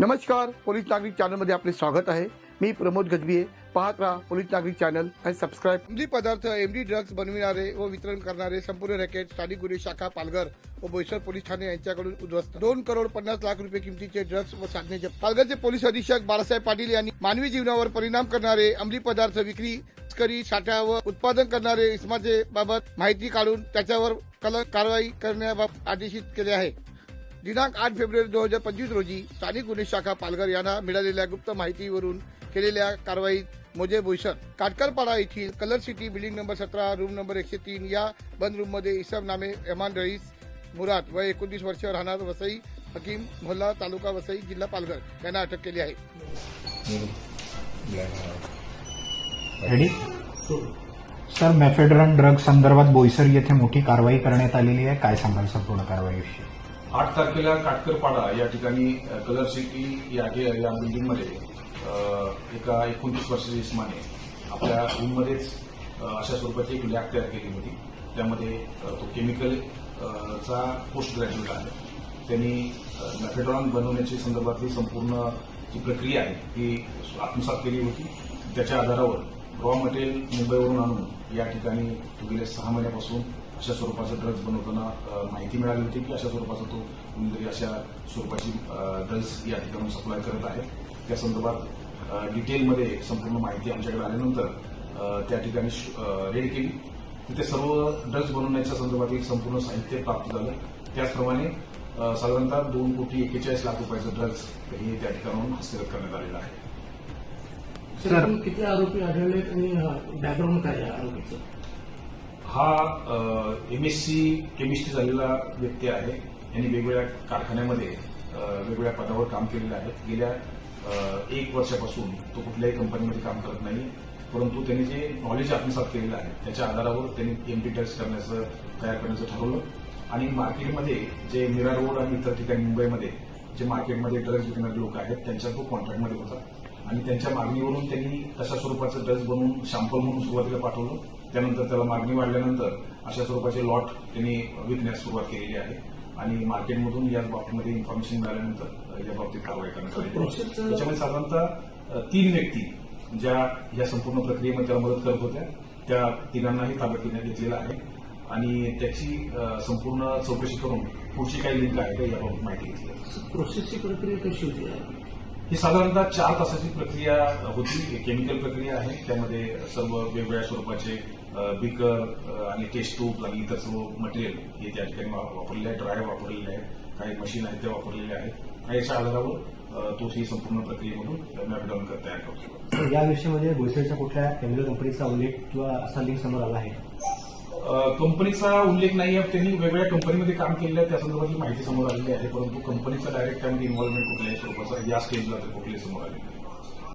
नमस्कार पोलीस नागरिक चॅनलमध्ये आपले स्वागत आहे. मी प्रमोद गजबिये पाहत राहा पोलीस नागरिक चॅनल आणि सबस्क्राईब अंमली पदार्थ एमडी ड्रग्ज बनविणारे व वितरण करणारे संपूर्ण रॅकेट स्थानिक गुन्हे शाखा पालघर व बोईसर पोलीस ठाणे यांच्याकडून उद्ध्वस्त. दोन करोड पन्नास लाख रुपये किमतीचे ड्रग्ज व साधने जप्त. पालघरचे पोलीस अधीक्षक बाळासाहेब पाटील यांनी मानवी जीवनावर परिणाम करणारे अंमली पदार्थ विक्री तस्करी साठा व उत्पादन करणारे इस्माचे बाबत माहिती काढून त्याच्यावर कल कारवाई करण्याबाबत आदेशित केले आहे. दिनांक आठ फेब्रुवारी दोन हजार पंचवीस रोजी स्थानिक गुन्हे शाखा पालघर यांना मिळालेल्या गुप्त माहितीवरून केलेल्या कारवाईत मोजे बोईसर काटकरपाडा येथील कलर सिटी बिल्डिंग नंबर सतरा रूम नंबर एकशे तीन या बंद रूममध्ये इसम नामे एमान रईस मुराद व एकोणतीस वर्ष राहणार वसई हकीम मोहल्ला तालुका वसई जिल्हा पालघर यांना अटक केली आहे. रेडी सर मेफेड्रन ड्रग संदर्भात बोईसर येथे मोठी कारवाई करण्यात आलेली आहे. काय सांगाल संपूर्ण कारवाईविषयी? आठ तारखेला काटकरपाडा या ठिकाणी कलर सिटी या या बिल्डिंगमध्ये एका एकोणतीस वर्षाच्या इस्माने आपल्या रूममध्येच अशा स्वरूपाची एक लॅब तयार केली होती. त्यामध्ये तो केमिकल चा पोस्ट ग्रॅज्युएट आहे. त्यांनी मेफेड्रॉन बनवण्याची संदर्भातली संपूर्ण जी प्रक्रिया आहे ती आत्मसात केली होती. त्याच्या आधारावर रॉ मटेरियल मुंबईवरून आणून या ठिकाणी गेल्या सहा महिन्यापासून अशा स्वरूपाचं ड्रग्ज बनवताना माहिती मिळाली होती की अशा स्वरूपाचा तो कोणीतरी अशा स्वरूपाची ड्रग्ज या ठिकाणी सप्लाय करत आहे. त्या संदर्भात डिटेलमध्ये संपूर्ण माहिती आमच्याकडे आल्यानंतर त्या ठिकाणी रेड केली. तिथे सर्व ड्रग्ज बनवण्याच्या संदर्भातील संपूर्ण साहित्य प्राप्त झालं. त्याचप्रमाणे साधारणतः दोन कोटी एक्केचाळीस लाख रुपयाचं ड्रग्ज हे त्या ठिकाणाहून हस्तगत करण्यात आलेलं आहे. सर किती आरोपी आढळले आणि बॅकग्राऊंड काय आहे आरोपीचं? हा एम एस सी केमिस्ट्री झालेला व्यक्ती आहे. यांनी वेगवेगळ्या कारखान्यामध्ये वेगवेगळ्या पदावर काम केलेलं आहे. गेल्या एक वर्षापासून तो कुठल्याही कंपनीमध्ये काम करत नाही. परंतु त्यांनी जे नॉलेज आत्मसात केलेलं आहे त्याच्या आधारावर त्यांनी एमपी टेस्ट करण्याचं तयार करण्याचं ठरवलं. आणि मार्केटमध्ये जे मीरा रोड आणि इतर ठिकाणी मुंबईमध्ये जे मार्केटमध्ये ड्रग्ज विकणारे लोक आहेत त्यांच्या तो कॉन्ट्रॅक्टमध्ये होता. आणि त्यांच्या मागणीवरून त्यांनी तशा स्वरूपाचं ड्रग्ज बनवून शॅम्पल म्हणून सुरुवातीला पाठवलं. त्यानंतर त्याला मागणी वाढल्यानंतर अशा स्वरूपाचे लॉट त्यांनी विकण्यास सुरुवात केलेली आहे. आणि मार्केटमधून या बाबतीमध्ये इन्फॉर्मेशन मिळाल्यानंतर या बाबतीत कारवाई करण्यात आली. त्याच्यामध्ये साधारणतः तीन व्यक्ती ज्या या संपूर्ण प्रक्रियेमध्ये त्याला मदत करत होत्या. त्या तिघांनाही ताब्यात घेण्यात घेतलेला आहे. आणि त्याची संपूर्ण चौकशी करून पुढची काही लिंक आहे का याबाबत माहिती घेतली. प्रोसेसची प्रक्रिया कशी होती? ही साधारणतः चार तासाची प्रक्रिया होती. केमिकल प्रक्रिया आहे. त्यामध्ये सर्व वेगवेगळ्या स्वरूपाचे बिकर आणि टेस्ट ट्यूब आणि इतर सर्व मटेरियल हे त्या ठिकाणी वापरलेले आहे ड्राय वापरलेले आहेत. काही मशीन आहेत त्या वापरलेल्या आहेत. आणि याच्या आधारावर तो ही संपूर्ण प्रक्रियेमधून मॅपडाऊन तयार करतो. या विषयामध्ये बोईसरच्या कुठल्या केमिकल कंपनीचा उल्लेख किंवा असा लिंक समोर आला आहे? कंपनीचा उल्लेख नाही आहे. त्यांनी वेगवेगळ्या कंपनीमध्ये काम केलेलं आहे. त्या संदर्भातली माहिती समोर आलेली आहे. परंतु कंपनीचा डायरेक्ट त्यामध्ये इन्व्हॉल्वमेंट कुठल्याही स्वरूपाचा या स्टेजला तर कुठल्याही समोर आहे